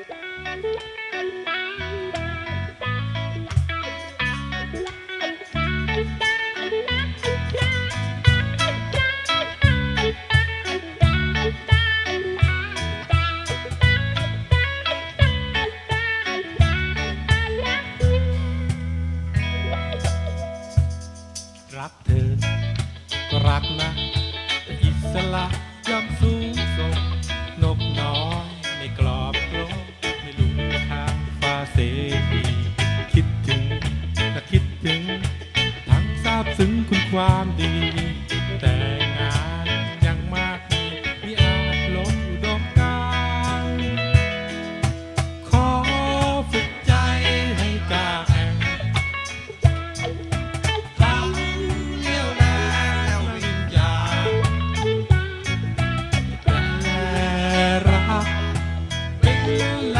รักเธอ รักนะแต่อิสระยอมสู ความดี แต่งานยังมากมีมิอาจลดอุดมการณ์ขอฝึกใจให้กล้าแข่งทั้งเลี้ยวแรงและวิญญาณแต่รักเป็นแ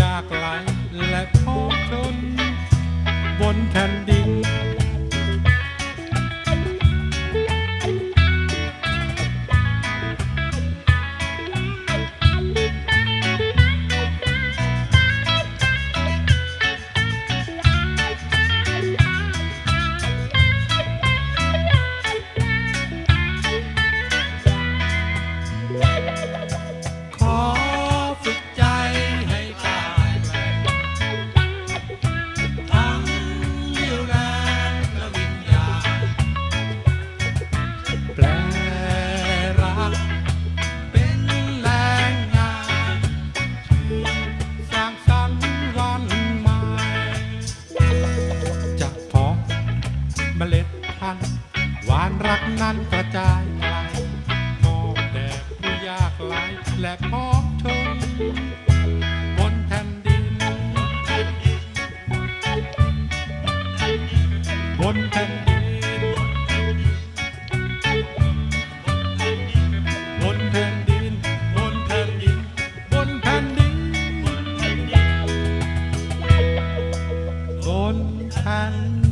ยากไหลและพองชนบนแผ่นดิน พัน หวานรักนั้นกระจายไกลมอบแด่ผู้ยากไร้และพ้องชนบนแผ่นดิน บนแผ่นดิน บนแผ่นดิน บนแผ่นดิน บนแผ่นดิน บนแผ่น